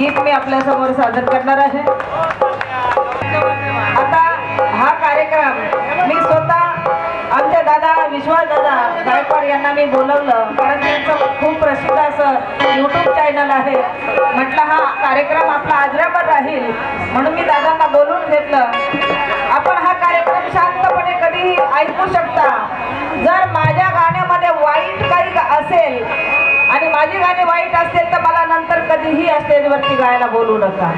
गीत मी आपल्यासमोर सादर करणार आहे. आता हा कार्यक्रम मी स्वतः आमचे दादा विश्वास दादा गायकवाड यांना मी बोलवलं. कारण त्यांचं खूप प्रसिद्ध असं यूट्यूब चॅनल आहे. म्हटलं हा कार्यक्रम आपला आजरावर राहील. म्हणून मी दादांना बोलून घेतलं. आपण हा कार्यक्रम शांतपणे कधीही ऐकू शकता. जर माझ्या गाण्यामध्ये वाईट काही गा- असेल आणि माझी गाणी वाईट असतील तर मला नंतर वरती गायला बोलू नका.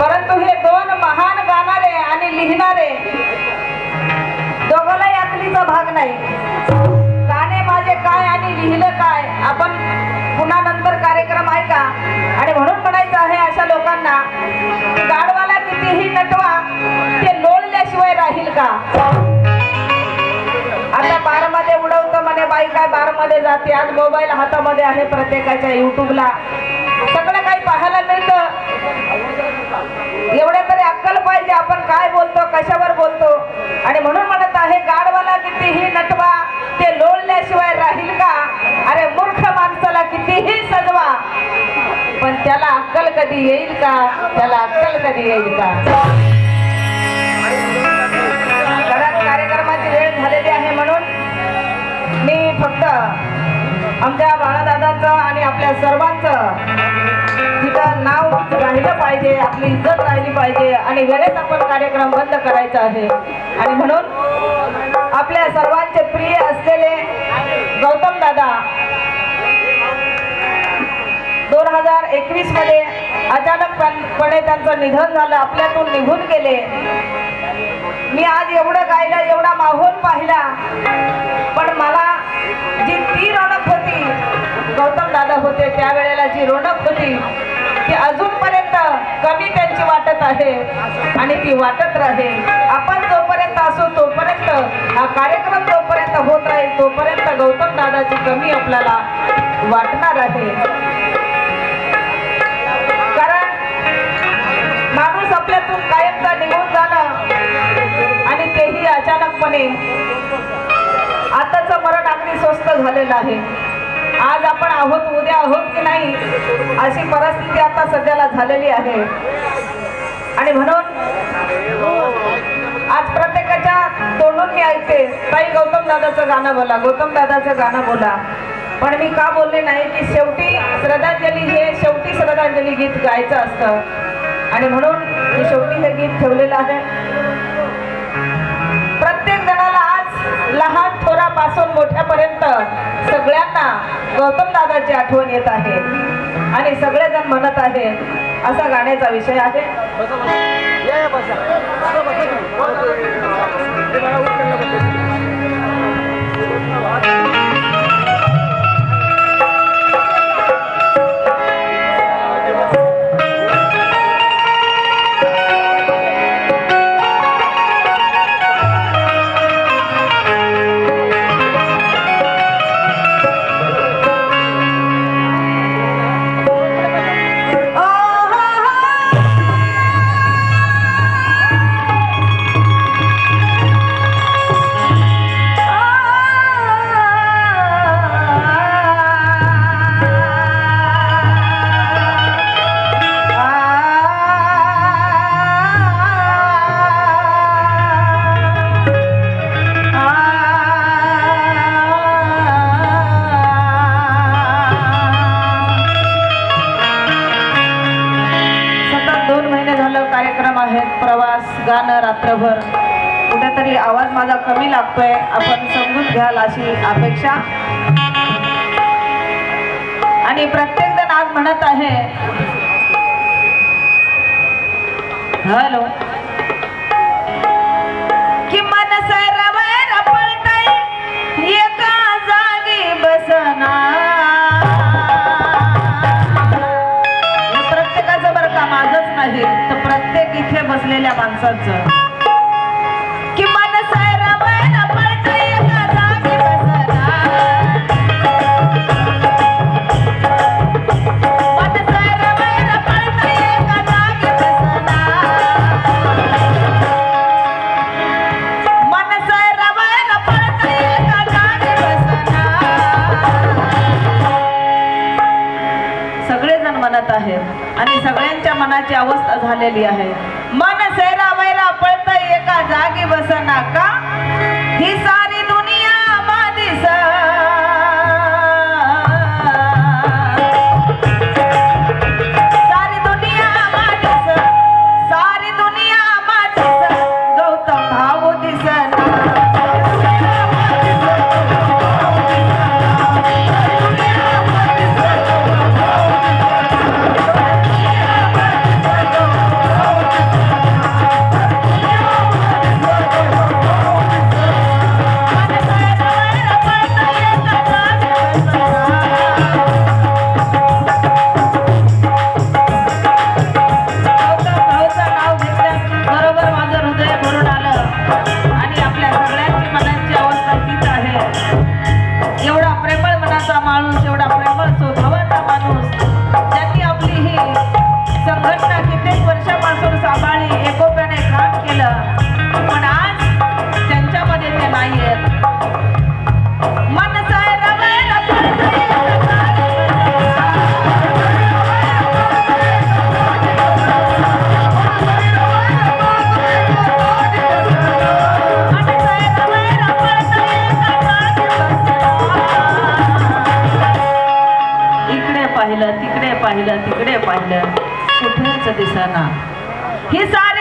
परंतु हे दोन महान गाणारे आणि लिहिणारे दोघांनाही अकलीचा भाग नाही. गाणे माझे काय आणि लिहिलं काय आपण पुन्हा नंतर कार्यक्रम ऐका. आणि म्हणून म्हणायचं आहे अशा लोकांना गाडवाला कितीही नटवा ते लोळल्याशिवाय राहील का? आता बारमध्ये उडवतं म्हणे बाई काय बारमध्ये जाते? आज मोबाईल हातामध्ये आहे प्रत्येकाच्या युट्यूबला सगळं काही पाहायला मिळतं? एवढ्या तरी अक्कल पाहिजे आपण काय बोलतो कशावर बोलतो? आणि म्हणून म्हणत आहे गाडवाला कितीही नटवा ते लोळल्याशिवाय राहील का? अरे मूर्ख माणसाला कितीही सजवा. पण त्याला अक्कल कधी येईल का? त्याला अक्कल कधी येईल का? घरात कार्यक्रमाची वेळ झालेली आहे म्हणून मी फक्त आमच्या बाळादादाचं आणि आपल्या सर्वांचं पाहिजे आपली इज्जत राहिली पाहिजे आणि वेळेत आपण कार्यक्रम बंद करायचा आहे. आणि म्हणून आपल्या सर्वांचे प्रिय असलेले गौतम दादा दोन हजार एकवीसमध्ये अचानकपणे त्यांचं निधन झालं आपल्यातून निघून गेले. मी आज एवढं गायलं एवढा माहोल पाहिला पण मला जी ती रौनक होती गौतम दादा होते त्यावेळेला जी रौनक होती कमी त्यांची वाटत आहे आणि ती वाटत राहील आपण जोपर्यंत असू तोपर्यंत हा कार्यक्रम जोपर्यंत होत राहील तोपर्यंत गौतम दादाची कमी आपल्याला वाटणार आहे. कारण माणूस आपल्यातून कायमचा निघून झाला आणि तेही अचानकपणे आताचं मरण अगदी स्वस्त झालेलं आहे. आज आपण आहोत उद्या आहोत की नाही अशी परिस्थिती आता सध्याला झालेली आहे. आणि म्हणून आज प्रत्येकाच्या तोंडून मी ऐकते ताई गौतम दादाचं गाणं बोला गौतम दादाचं गाणं बोला. पण मी का बोलले नाही की शेवटी श्रद्धांजली हे शेवटी श्रद्धांजली गीत गायचं असतं. आणि म्हणून मी शेवटी हे गीत ठेवलेलं आहे. प्रत्येक जणाला आज लहान थोरापासून मोठ्यापर्यंत सगळ्यांना गौतम दादाची आठवण येत आहे. आणि सगळेजण म्हणत आहे असा गाण्याचा विषय आहे. सतत आपण समजून घ्याल अशी अपेक्षा. आणि प्रत्येक जण आज म्हणत आहे. हॅलो. कि मन सरवर एका जागी बसना प्रत्येकाचं बरं का माझंच नाही तर प्रत्येक इथे बसलेल्या माणसाचं. पाहून सैरा मैरा एका जागी बसना का? ही सा पाहिलं तिकडे पाहिलं. कुठेच दिसाना. ही सारी